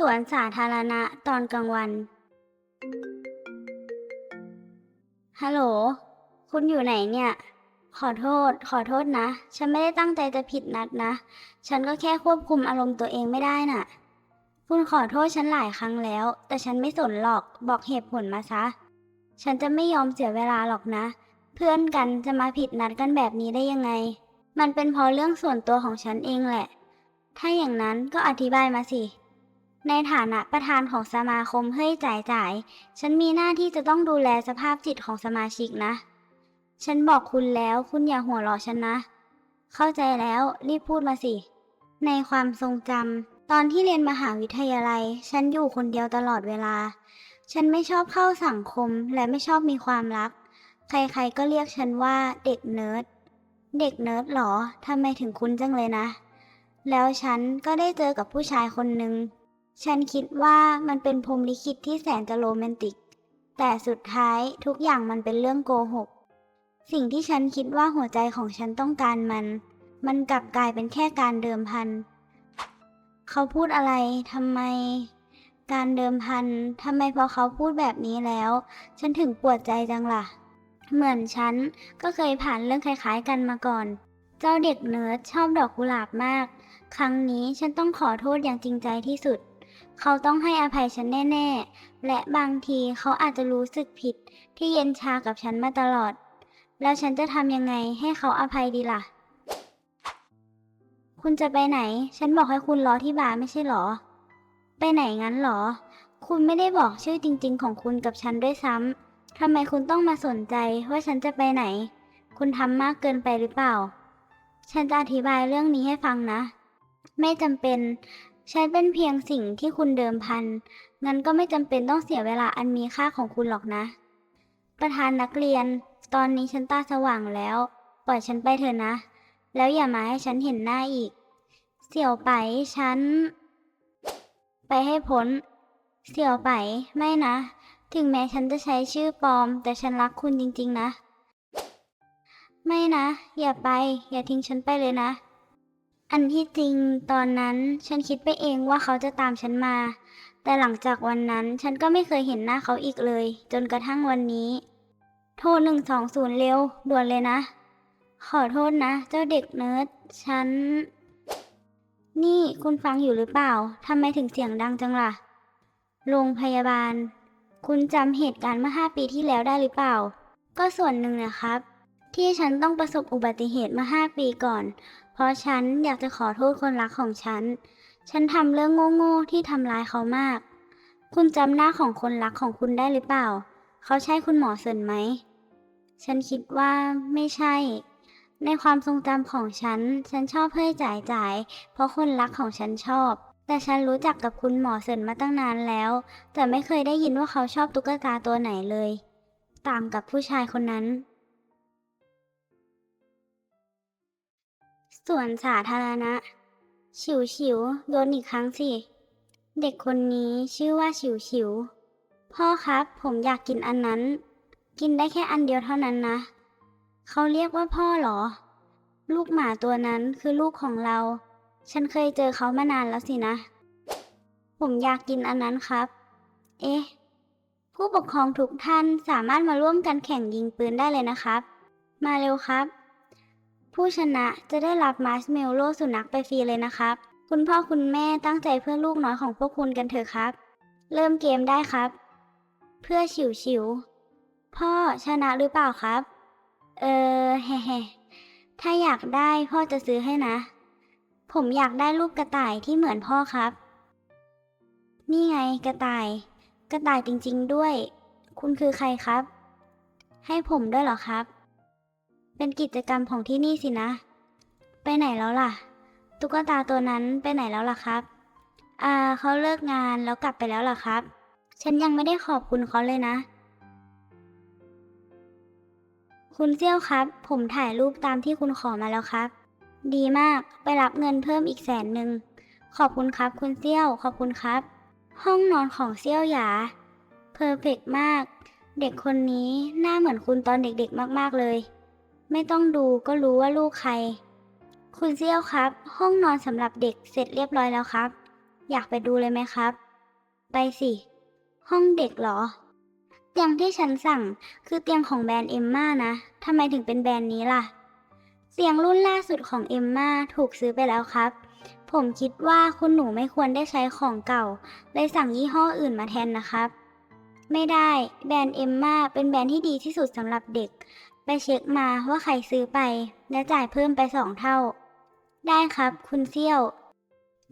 สวนสาธารณะตอนกลางวัน ฮัลโหล คุณอยู่ไหนเนี่ย ขอโทษ ขอโทษนะ ฉันไม่ได้ตั้งใจจะผิดนัดนะ ฉันก็แค่ควบคุมอารมณ์ตัวเองไม่ได้น่ะ คุณขอโทษฉันหลายครั้งแล้ว แต่ฉันไม่สนหรอก บอกเหตุผลมาซะ ฉันจะไม่ยอมเสียเวลาหรอกนะ เพื่อนกันจะมาผิดนัดกันแบบนี้ได้ยังไง มันเป็นเพราะเรื่องส่วนตัวของฉันเองแหละ ถ้าอย่างนั้นก็อธิบายมาสิ ในฐานะประธานของสมาคมเฮ้ยจ่ายจ่าย ฉันมีหน้าที่จะต้องดูแลสภาพจิตของสมาชิกนะ ฉันบอกคุณแล้วคุณอย่าหัวเราะฉันนะ เข้าใจแล้วรีบพูดมาสิ ในความทรงจำตอนที่เรียนมหาวิทยาลัย ฉันอยู่คนเดียวตลอดเวลา ฉันไม่ชอบเข้าสังคมและไม่ชอบมีความรัก ใครๆก็เรียกฉันว่าเด็กเนิร์ด เด็กเนิร์ดหรอทำไมถึงคุ้นจังเลยนะ แล้วฉันก็ได้เจอกับผู้ชายคนหนึ่ง ฉันคิดว่ามันเป็นพรมลิขิตที่แสนจะโรแมนติก แต่สุดท้ายทุกอย่างมันเป็นเรื่องโกหก สิ่งที่ฉันคิดว่าหัวใจของฉันต้องการมัน มันกลับกลายเป็นแค่การเดิมพัน เขาพูดอะไรทำไม การเดิมพันทำไมพอเขาพูดแบบนี้แล้ว ฉันถึงปวดใจจังล่ะ เหมือนฉันก็เคยผ่านเรื่องคล้ายๆกันมาก่อน เจ้าเด็กเนิร์ดชอบดอกกุหลาบมาก ครั้งนี้ฉันต้องขอโทษอย่างจริงใจที่สุด เขาต้องให้อภัยฉันแน่ ๆ และบางทีเขาอาจจะรู้สึกผิดที่เย็นชากับฉันมาตลอด แล้วฉันจะทำยังไงให้เขาอภัยดีล่ะ คุณจะไปไหน ฉันบอกให้คุณรอที่บาร์ไม่ใช่หรอ ไปไหนงั้นหรอ คุณไม่ได้บอกชื่อจริง ๆ ของคุณกับฉันด้วยซ้ำทำไมคุณต้องมาสนใจว่าฉันจะไปไหน คุณทำมากเกินไปหรือเปล่า ฉันจะอธิบายเรื่องนี้ให้ฟังนะ ไม่จำเป็น ฉันเป็นเพียงสิ่งที่คุณเดิมพัน งั้นก็ไม่จำเป็นต้องเสียเวลาอันมีค่าของคุณหรอกนะ ประธานนักเรียน ตอนนี้ฉันตาสว่างแล้ว ปล่อยฉันไปเถอะนะ แล้วอย่ามาให้ฉันเห็นหน้าอีก เสี่ยวไปฉัน ไปให้พ้น เสี่ยวไปไม่นะ ถึงแม้ฉันจะใช้ชื่อปลอม แต่ฉันรักคุณจริง ๆ นะ ไม่นะ อย่าไป อย่าทิ้งฉันไปเลยนะ อันที่จริงตอนนั้นฉันคิดไปเองว่าเขาจะตามฉันมา แต่หลังจากวันนั้นฉันก็ไม่เคยเห็นหน้าเขาอีกเลย จนกระทั่งวันนี้ โทรหนึ่งสองศูนย์เร็ว ด่วนเลยนะ ขอโทษนะ เจ้าเด็กเนิร์ด ฉัน นี่คุณฟังอยู่หรือเปล่าทำไมถึงเสียงดังจังล่ะ โรงพยาบาล คุณจำเหตุการณ์เมื่อห้าปีที่แล้วได้หรือเปล่า ก็ส่วนหนึ่งนะครับ ที่ฉันต้องประสบอุบัติเหตุเมื่อห้าปีก่อน เพราะฉันอยากจะขอโทษคนรักของฉัน ฉันทำเรื่องโง่ๆที่ทำร้ายเขามาก คุณจำหน้าของคนรักของคุณได้หรือเปล่า เขาใช่คุณหมอเซินไหม ฉันคิดว่าไม่ใช่ ในความทรงจำของฉัน ฉันชอบเฮ้ยจ่ายจ่าย เพราะคนรักของฉันชอบ แต่ฉันรู้จักกับคุณหมอเซินมาตั้งนานแล้ว แต่ไม่เคยได้ยินว่าเขาชอบตุ๊กตาตัวไหนเลย ตามกับผู้ชายคนนั้น ส่วนสาธารณะ ฉิวฉิวโดนอีกครั้งสิ เด็กคนนี้ชื่อว่าฉิวฉิว พ่อครับผมอยากกินอันนั้น กินได้แค่อันเดียวเท่านั้นนะ เขาเรียกว่าพ่อเหรอ ลูกหมาตัวนั้นคือลูกของเรา ฉันเคยเจอเขามานานแล้วสินะ ผมอยากกินอันนั้นครับ เอ๊ะ ผู้ปกครองทุกท่านสามารถมาร่วมกันแข่งยิงปืนได้เลยนะครับ มาเร็วครับ ผู้ชนะจะได้รับมาร์ชเมลโล่สุนัขไปฟรีเลยนะครับ คุณพ่อคุณแม่ตั้งใจเพื่อลูกน้อยของพวกคุณกันเถอะครับ เริ่มเกมได้ครับ เพื่อฉิวฉิว พ่อชนะหรือเปล่าครับ เออแฮ่ถ้าอยากได้พ่อจะซื้อให้นะ ผมอยากได้รูปกระต่ายที่เหมือนพ่อครับ นี่ไงกระต่าย กระต่ายจริงๆด้วย คุณคือใครครับ ให้ผมด้วยเหรอครับ เป็นกิจกรรมของที่นี่สินะ ไปไหนแล้วล่ะ ตุ๊กตาตัวนั้นไปไหนแล้วล่ะครับ อ่าเขาเลิกงานแล้วกลับไปแล้วล่ะครับ ฉันยังไม่ได้ขอบคุณเขาเลยนะ คุณเซี่ยวครับ ผมถ่ายรูปตามที่คุณขอมาแล้วครับ ดีมาก ไปรับเงินเพิ่มอีกแสนหนึ่ง ขอบคุณครับ คุณเซี่ยว ขอบคุณครับ ห้องนอนของเซี่ยวหยา เพอร์เฟกมาก เด็กคนนี้หน้าเหมือนคุณตอนเด็กๆมาก ๆเลย ไม่ต้องดูก็รู้ว่าลูกใคร คุณเซี่ยวครับ ห้องนอนสำหรับเด็กเสร็จเรียบร้อยแล้วครับ อยากไปดูเลยไหมครับ ไปสิ ห้องเด็กเหรอ เตียงที่ฉันสั่งคือเตียงของแบรนด์เอมม่านะทำไมถึงเป็นแบรนด์นี้ล่ะ เตียงรุ่นล่าสุดของเอมม่าถูกซื้อไปแล้วครับ ผมคิดว่าคุณหนูไม่ควรได้ใช้ของเก่า เลยสั่งยี่ห้ออื่นมาแทนนะครับ ไม่ได้ แบรนด์เอมม่าเป็นแบรนด์ที่ดีที่สุดสำหรับเด็ก ไปเช็คมาว่าใครซื้อไป และจ่ายเพิ่มไปสองเท่า ได้ครับคุณเซี่ยว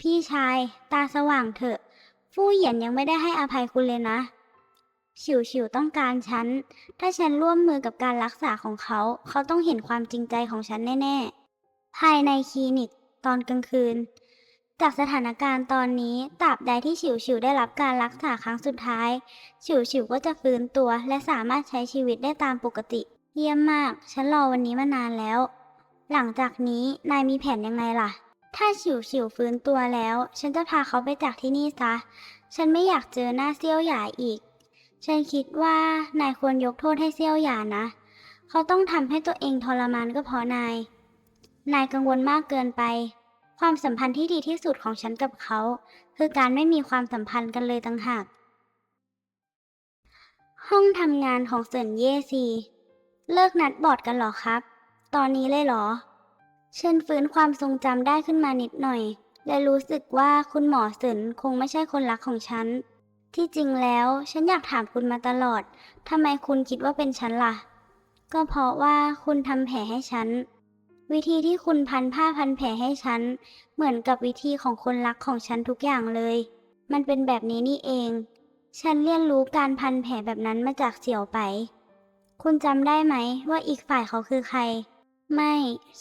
พี่ชาย ตาสว่างเถอะ ฟู่เหยียนยังไม่ได้ให้อภัยคุณเลยนะ ฉิวฉิวต้องการฉัน ถ้าฉันร่วมมือกับการรักษาของเขา เขาต้องเห็นความจริงใจของฉันแน่ๆ ภายในคลินิกตอนกลางคืน จากสถานการณ์ตอนนี้ตราบใดที่ฉิวฉิวได้รับการรักษาครั้งสุดท้าย ฉิวฉิวก็จะฟื้นตัวและสามารถใช้ชีวิตได้ตามปกติ เยี่ยมมาก ฉันรอวันนี้มานานแล้ว หลังจากนี้นายมีแผนยังไงล่ะ ถ้าฉิวฉิวฟื้นตัวแล้ว ฉันจะพาเขาไปจากที่นี่ซะ ฉันไม่อยากเจอหน้าเซี่ยวหยาอีก ฉันคิดว่านายควรยกโทษให้เซี่ยวหยานะ เขาต้องทำให้ตัวเองทรมานก็เพราะนาย นายกังวลมากเกินไป ความสัมพันธ์ที่ดีที่สุดของฉันกับเขา คือการไม่มีความสัมพันธ์กันเลยต่างหาก ห้องทำงานของเซินเย่ซี เลิกนัดบอร์ดกันหรอครับ ตอนนี้เลยเหรอฉันฟื้นความทรงจำได้ขึ้นมานิดหน่อย และรู้สึกว่าคุณหมอเซินคงไม่ใช่คนรักของฉัน ที่จริงแล้วฉันอยากถามคุณมาตลอด ทำไมคุณคิดว่าเป็นฉันล่ะ ก็เพราะว่าคุณทำแผลให้ฉัน วิธีที่คุณพันผ้าพันแผลให้ฉัน เหมือนกับวิธีของคนรักของฉันทุกอย่างเลย มันเป็นแบบนี้นี่เอง ฉันเรียนรู้การพันแผลแบบนั้นมาจากเสี่ยวไป คุณจำได้ไหมว่าอีกฝ่ายเขาคือใคร ไม่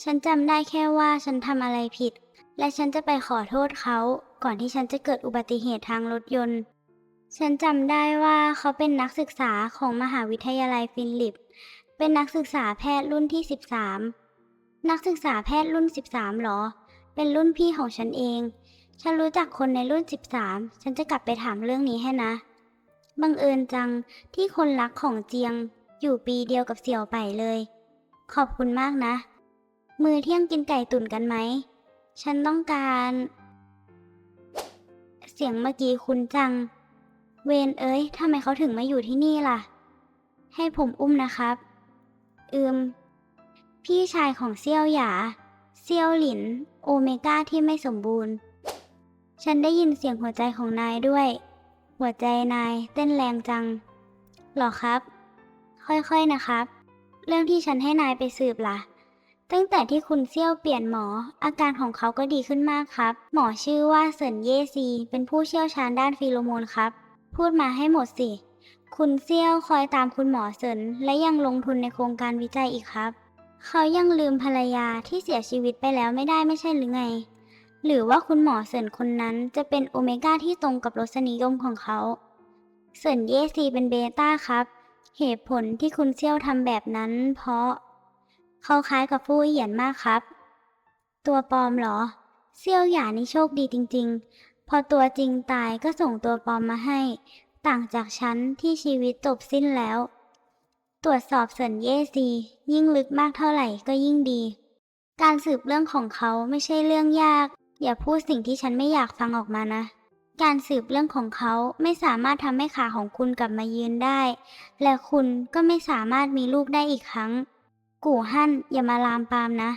ฉันจำได้แค่ว่าฉันทำอะไรผิด และฉันจะไปขอโทษเขา ก่อนที่ฉันจะเกิดอุบัติเหตุทางรถยนต์ ฉันจำได้ว่าเขาเป็นนักศึกษาของมหาวิทยาลัยฟิลิป เป็นนักศึกษาแพทย์รุ่นที่ 13 นักศึกษาแพทย์รุ่น 13หรอ เป็นรุ่นพี่ของฉันเอง ฉันรู้จักคนในรุ่น 13 ฉันจะกลับไปถามเรื่องนี้ให้นะ บังเอิญจังที่คนรักของเจียง อยู่ปีเดียวกับเสี่ยวไปเลย ขอบคุณมากนะ มือเที่ยงกินไก่ตุ๋นกันไหม ฉันต้องการ เสียงเมื่อกี้คุณจัง เวนเอ้ยทำไมเขาถึงมาอยู่ที่นี่ล่ะ ให้ผมอุ้มนะครับ อืม พี่ชายของเซี่ยวหยา เซี่ยวหลิน โอเมก้าที่ไม่สมบูรณ์ ฉันได้ยินเสียงหัวใจของนายด้วย หัวใจนายเต้นแรงจังหรอครับ ค่อยๆนะครับ เรื่องที่ฉันให้นายไปสืบล่ะ ตั้งแต่ที่คุณเซี่ยวเปลี่ยนหมอ อาการของเขาก็ดีขึ้นมากครับ หมอชื่อว่าเซินเย่ซี เป็นผู้เชี่ยวชาญด้านฟีโรโมนครับ พูดมาให้หมดสิ คุณเซี่ยวคอยตามคุณหมอเซินและยังลงทุนในโครงการวิจัยอีกครับ เขายังลืมภรรยาที่เสียชีวิตไปแล้วไม่ได้ไม่ใช่หรือไง หรือว่าคุณหมอเซินคนนั้นจะเป็นโอเมก้าที่ตรงกับรสนิยมของเขาเซินเยซีเป็นเบต้าครับ เหตุผลที่คุณเซี่ยวทำแบบนั้น เพราะ เขาคล้ายกับฟู่เหยียนมากครับ ตัวปลอมเหรอ เซี่ยวหยานี่โชคดีจริง ๆ พอตัวจริงตายก็ส่งตัวปลอมมาให้ ต่างจากฉันที่ชีวิตจบสิ้นแล้ว ตรวจสอบเซินเย่ซี ยิ่งลึกมากเท่าไหร่ก็ยิ่งดี การสืบเรื่องของเขาไม่ใช่เรื่องยาก อย่าพูดสิ่งที่ฉันไม่อยากฟังออกมานะ การสืบเรื่องของเขาไม่สามารถทำให้ขาของคุณกลับมายืนได้ และคุณก็ไม่สามารถมีลูกได้อีกครั้ง กู่ฮั่นอย่ามาลามปามนะ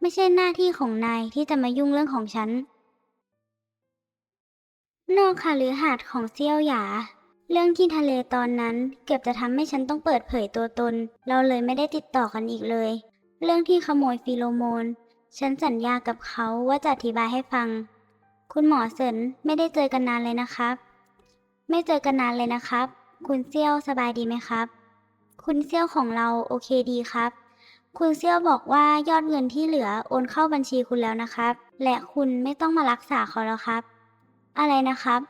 ไม่ใช่หน้าที่ของนายที่จะมายุ่งเรื่องของฉัน นอกคาลือหาดของเซี่ยวหยา เรื่องที่ทะเลตอนนั้นเกือบจะทำให้ฉันต้องเปิดเผยตัวตน เราเลยไม่ได้ติดต่อกันอีกเลย เรื่องที่ขโมยฟีโรโมน ฉันสัญญากับเขาว่าจะอธิบายให้ฟัง คุณหมอเซินไม่ได้เจอกันนานเลยนะครับ ไม่เจอกันนานเลยนะครับ คุณเซี่ยวสบายดีไหมครับ คุณเซี่ยวของเราโอเคดีครับ คุณเซี่ยวบอกว่ายอดเงินที่เหลือโอนเข้าบัญชีคุณแล้วนะครับ และคุณไม่ต้องมารักษาเขาแล้วครับ อะไรนะครับ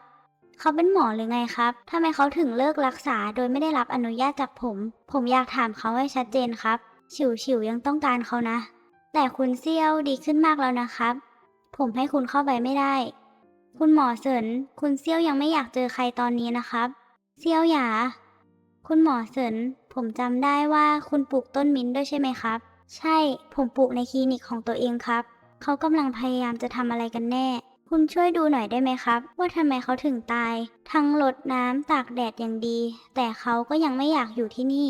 เขาเป็นหมอหรือไงครับทำไมเขาถึงเลิกรักษาโดยไม่ได้รับอนุญาตจากผม ผมอยากถามเขาให้ชัดเจนครับ ฉิวฉิวยังต้องการเขานะ แต่คุณเซี่ยวดีขึ้นมากแล้วนะครับ ผมให้คุณเข้าไปไม่ได้ คุณหมอเสินคุณเซี่ยวยังไม่อยากเจอใครตอนนี้นะครับ เซี่ยวหยา คุณหมอเสินผมจำได้ว่าคุณปลูกต้นมิ้นท์ด้วยใช่ไหมครับ ใช่ ผมปลูกในคลินิกของตัวเองครับ เขากำลังพยายามจะทำอะไรกันแน่ คุณช่วยดูหน่อยได้ไหมครับ ว่าทำไมเขาถึงตาย ทั้งรดน้ำตากแดดอย่างดี แต่เขาก็ยังไม่อยากอยู่ที่นี่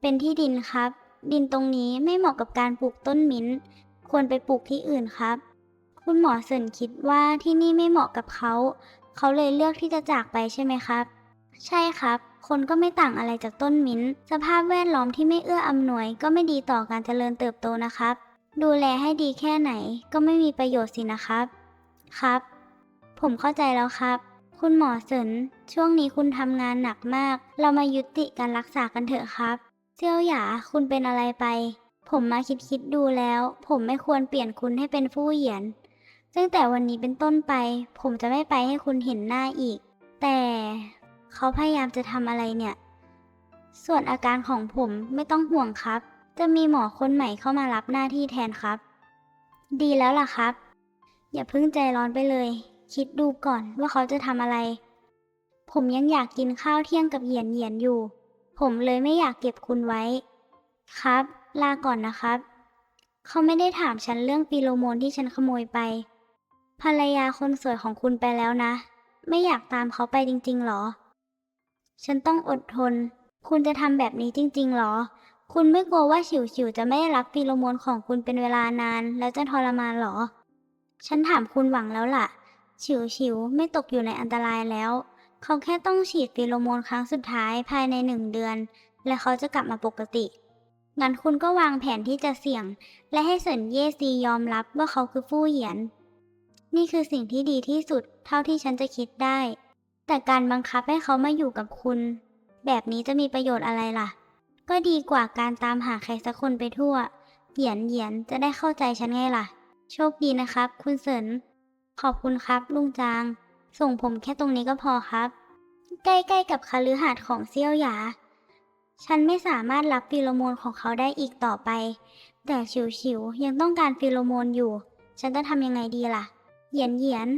เป็นที่ดินครับ ดินตรงนี้ไม่เหมาะกับการปลูกต้นมิ้นท์ควรไปปลูกที่อื่นครับ คุณหมอเซินคิดว่าที่นี่ไม่เหมาะกับเขา เขาเลยเลือกที่จะจากไปใช่ไหมครับ ใช่ครับ คนก็ไม่ต่างอะไรจากต้นมิ้น สภาพแวดล้อมที่ไม่เอื้ออำนวย ก็ไม่ดีต่อการเจริญเติบโตนะครับ ดูแลให้ดีแค่ไหนก็ไม่มีประโยชน์สินะครับ ครับ ผมเข้าใจแล้วครับ คุณหมอเสินช่วงนี้คุณทำงานหนักมาก เรามายุติการรักษากันเถอะครับเซียวหยาคุณเป็นอะไรไป ผมมาคิดคิดดูแล้ว ผมไม่ควรเปลี่ยนคุณให้เป็นผู้เหยียน ตั้งแต่วันนี้เป็นต้นไป ผมจะไม่ไปให้คุณเห็นหน้าอีก แต่เขาพยายามจะทำอะไรเนี่ย ส่วนอาการของผมไม่ต้องห่วงครับ จะมีหมอคนใหม่เข้ามารับหน้าที่แทนครับ ดีแล้วล่ะครับ อย่าเพิ่งใจร้อนไปเลย คิดดูก่อนว่าเขาจะทำอะไร ผมยังอยากกินข้าวเที่ยงกับเหยียนเหยียนอยู่ ผมเลยไม่อยากเก็บคุณไว้ ครับ ลาก่อนนะครับ เขาไม่ได้ถามฉันเรื่องฟีโรโมนที่ฉันขโมยไป ภรรยาคนสวยของคุณไปแล้วนะ ไม่อยากตามเขาไปจริงๆหรอ ฉันต้องอดทน คุณจะทำแบบนี้จริงๆหรอ คุณไม่กลัวว่าฉิวฉิวๆจะไม่ได้รับฟีโรโมนของคุณเป็นเวลานาน แล้วจะทรมานหรอ ฉันถามคุณหวังแล้วล่ะ ฉิวฉิวๆไม่ตกอยู่ในอันตรายแล้ว เขาแค่ต้องฉีดฟีโรโมนครั้งสุดท้ายภายในหนึ่งเดือน และเขาจะกลับมาปกติงั้นคุณก็วางแผนที่จะเสี่ยง และให้เซินเย่ซียอมรับว่าเขาคือฟู่เหยียน นี่คือสิ่งที่ดีที่สุดเท่าที่ฉันจะคิดได้ แต่การบังคับให้เขามาอยู่กับคุณ แบบนี้จะมีประโยชน์อะไรล่ะ ก็ดีกว่าการตามหาใครสักคนไปทั่ว เหยียนเหยียนจะได้เข้าใจฉันไงล่ะ โชคดีนะครับ คุณเสินขอบคุณครับ ลุงจาง ส่งผมแค่ตรงนี้ก็พอครับ ใกล้ๆกับคฤหาสน์ของเซี่ยวหยา ฉันไม่สามารถรับฟีโรโมนของเขาได้อีกต่อไป แต่ฉิวฉิวๆยังต้องการฟีโรโมนอยู่ ฉันจะทำยังไงดีล่ะ เหยียนเหยียน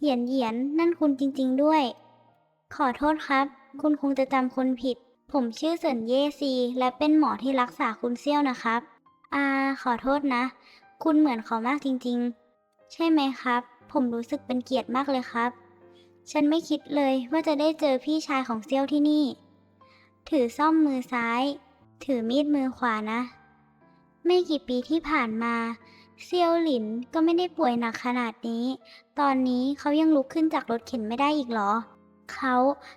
เหยียนเหยียนนั่นคุณจริง ๆด้วย ขอโทษครับ คุณคงจะจำคนผิด ผมชื่อเซินเย่ซี และเป็นหมอที่รักษาคุณเซี่ยวนะครับ อ่า ขอโทษนะ คุณเหมือนเขามากจริง ๆ ใช่ไหมครับ ผมรู้สึกเป็นเกียรติมากเลยครับ ฉันไม่คิดเลยว่าจะได้เจอพี่ชายของเซี่ยวที่นี่ ถือซ่อมมือซ้าย ถือมีดมือขวานะ ไม่กี่ปีที่ผ่านมาเซียวหลินก็ไม่ได้ป่วยหนักขนาดนี้ ตอนนี้เขายังลุกขึ้นจากรถเข็นไม่ได้อีกหรอ เขา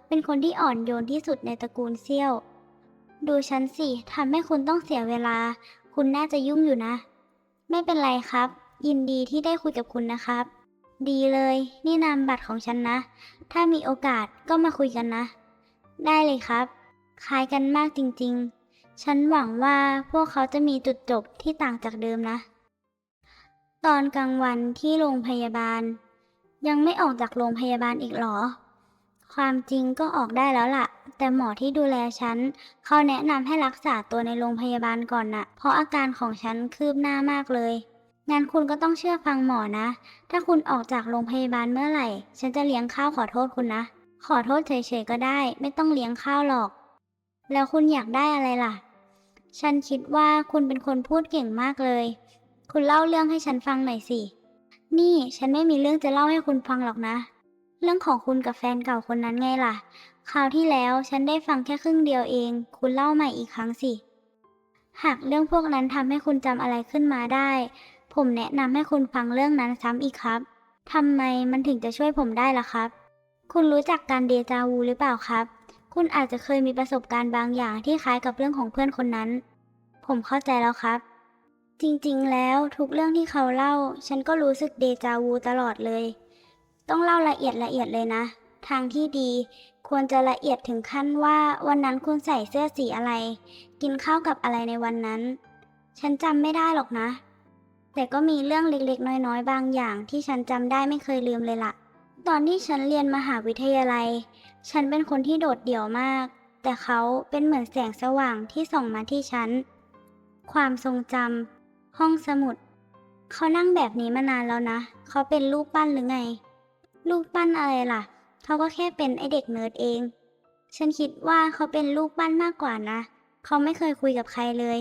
เป็นคนที่อ่อนโยนที่สุดในตระกูลเซียว ดูฉันสิทำให้คุณต้องเสียเวลา คุณน่าจะยุ่งอยู่นะ ไม่เป็นไรครับ ยินดีที่ได้คุยกับคุณนะครับ ดีเลย นี่นามบัตรของฉันนะ ถ้ามีโอกาสก็มาคุยกันนะ ได้เลยครับ คล้ายกันมากจริงๆ ฉันหวังว่าพวกเขาจะมีจุดจบที่ต่างจากเดิมนะ ตอนกลางวันที่โรงพยาบาล ยังไม่ออกจากโรงพยาบาลอีกหรอ ความจริงก็ออกได้แล้วล่ะ แต่หมอที่ดูแลฉัน เขาแนะนำให้รักษาตัวในโรงพยาบาลก่อนน่ะ เพราะอาการของฉันคืบหน้ามากเลยงั้นคุณก็ต้องเชื่อฟังหมอนะ ถ้าคุณออกจากโรงพยาบาลเมื่อไหร่ ฉันจะเลี้ยงข้าวขอโทษคุณนะ ขอโทษเฉยๆก็ได้ ไม่ต้องเลี้ยงข้าวหรอก แล้วคุณอยากได้อะไรล่ะ ฉันคิดว่าคุณเป็นคนพูดเก่งมากเลย คุณเล่าเรื่องให้ฉันฟังหน่อยสิ นี่ฉันไม่มีเรื่องจะเล่าให้คุณฟังหรอกนะ เรื่องของคุณกับแฟนเก่าคนนั้นไงล่ะ คราวที่แล้วฉันได้ฟังแค่ครึ่งเดียวเอง คุณเล่าใหม่อีกครั้งสิ หากเรื่องพวกนั้นทำให้คุณจำอะไรขึ้นมาได้ ผมแนะนำให้คุณฟังเรื่องนั้นซ้ำอีกครับทำไมมันถึงจะช่วยผมได้ล่ะครับ คุณรู้จักการเดจาวูหรือเปล่าครับ คุณอาจจะเคยมีประสบการณ์บางอย่างที่คล้ายกับเรื่องของเพื่อนคนนั้น ผมเข้าใจแล้วครับ จริงๆ แล้วทุกเรื่องที่เขาเล่า ฉันก็รู้สึกเดจาวูตลอดเลย ต้องเล่าละเอียดละเอียดเลยนะ ทางที่ดีควรจะละเอียดถึงขั้นว่าวันนั้นคุณใส่เสื้อสีอะไร กินข้าวกับอะไรในวันนั้น ฉันจำไม่ได้หรอกนะ แต่ก็มีเรื่องเล็กๆ น้อยๆ บางอย่างที่ฉันจำได้ไม่เคยลืมเลยล่ะ ตอนที่ฉันเรียนมหาวิทยาลัย ฉันเป็นคนที่โดดเดี่ยวมาก แต่เขาเป็นเหมือนแสงสว่างที่ส่องมาที่ฉัน ความทรงจำห้องสมุด เขานั่งแบบนี้มานานแล้วนะ เขาเป็นรูปปั้นหรือไงรูปปั้นอะไรล่ะ เขาก็แค่เป็นไอเด็กเนิร์ดเอง ฉันคิดว่าเขาเป็นรูปปั้นมากกว่านะ เขาไม่เคยคุยกับใครเลย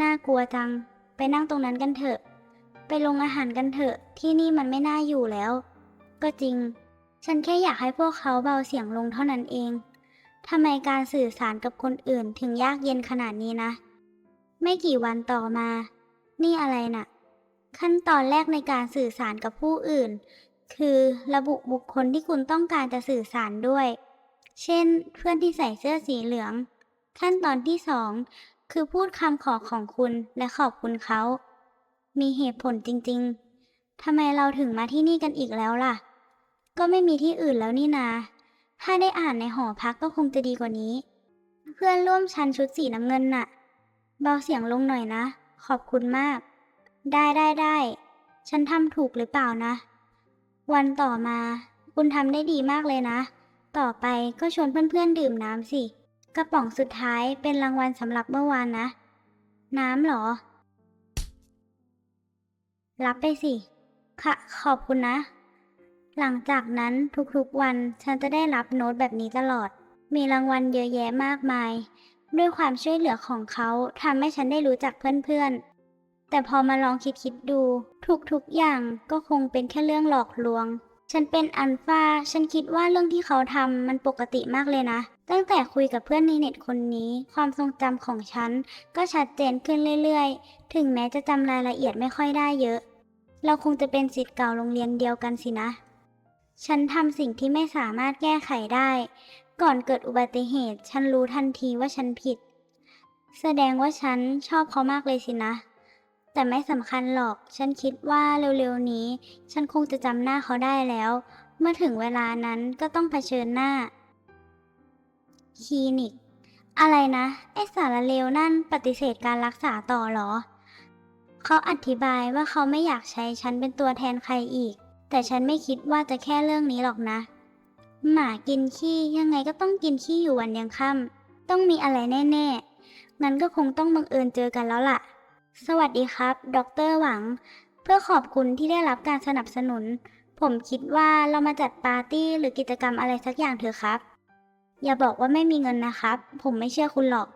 น่ากลัวจัง ไปนั่งตรงนั้นกันเถอะ ไปลงอาหารกันเถอะ ที่นี่มันไม่น่าอยู่แล้ว ก็จริง ฉันแค่อยากให้พวกเขาเบาเสียงลงเท่านั้นเองทำไมการสื่อสารกับคนอื่นถึงยากเย็นขนาดนี้นะ ไม่กี่วันต่อมา นี่อะไรน่ะ ขั้นตอนแรกในการสื่อสารกับผู้อื่น คือระบุบุคคลที่คุณต้องการจะสื่อสารด้วย เช่น เพื่อนที่ใส่เสื้อสีเหลือง ขั้นตอนที่สองคือพูดคำขอของคุณและขอบคุณเขา มีเหตุผลจริงๆ ทำไมเราถึงมาที่นี่กันอีกแล้วล่ะ ก็ไม่มีที่อื่นแล้วนี่นา ถ้าได้อ่านในหอพักก็คงจะดีกว่านี้ เพื่อนร่วมชั้นชุดสีน้ำเงินน่ะ เบาเสียงลงหน่อยนะ ขอบคุณมาก ได้ได้ได้ ฉันทำถูกหรือเปล่านะ วันต่อมา คุณทำได้ดีมากเลยนะ ต่อไปก็ชวนเพื่อนๆดื่มน้ำสิ กระป๋องสุดท้ายเป็นรางวัลสำหรับเมื่อวานนะ น้ำหรอ รับไปสิ ค่ะ ขอบคุณนะ หลังจากนั้นทุกๆวันฉันจะได้รับโน้ตแบบนี้ตลอด มีรางวัลเยอะแยะมากมาย ด้วยความช่วยเหลือของเขาทำให้ฉันได้รู้จักเพื่อนๆ แต่พอมาลองคิดคิดๆดู ทุกๆอย่างก็คงเป็นแค่เรื่องหลอกลวง ฉันเป็นอันฟาฉันคิดว่าเรื่องที่เขาทำมันปกติมากเลยนะ ตั้งแต่คุยกับเพื่อนในเน็ตคนนี้ ความทรงจำของฉันก็ชัดเจนขึ้นเรื่อยๆ ถึงแม้จะจำรายละเอียดไม่ค่อยได้เยอะ เราคงจะเป็นศิษย์เก่าโรงเรียนเดียวกันสินะ ฉันทำสิ่งที่ไม่สามารถแก้ไขได้ ก่อนเกิดอุบัติเหตุ ฉันรู้ทันทีว่าฉันผิด แสดงว่าฉันชอบเขามากเลยสินะ แต่ไม่สำคัญหรอก ฉันคิดว่าเร็วๆนี้ ฉันคงจะจำหน้าเขาได้แล้ว เมื่อถึงเวลานั้นก็ต้องเผชิญหน้า คลินิก อะไรนะ ไอสารเลวนั่นปฏิเสธการรักษาต่อหรอ เขาอธิบายว่าเขาไม่อยากใช้ฉันเป็นตัวแทนใครอีก แต่ฉันไม่คิดว่าจะแค่เรื่องนี้หรอกนะ หมากินขี้ยังไงก็ต้องกินขี้อยู่วันยังค่ำต้องมีอะไรแน่ๆงั้นก็คงต้องบังเอิญเจอกันแล้วล่ะ สวัสดีครับ ดรหวัง เพื่อขอบคุณที่ได้รับการสนับสนุน ผมคิดว่าเรามาจัดปาร์ตี้หรือกิจกรรมอะไรสักอย่างเถอะครับ อย่าบอกว่าไม่มีเงินนะครับ ผมไม่เชื่อคุณหรอก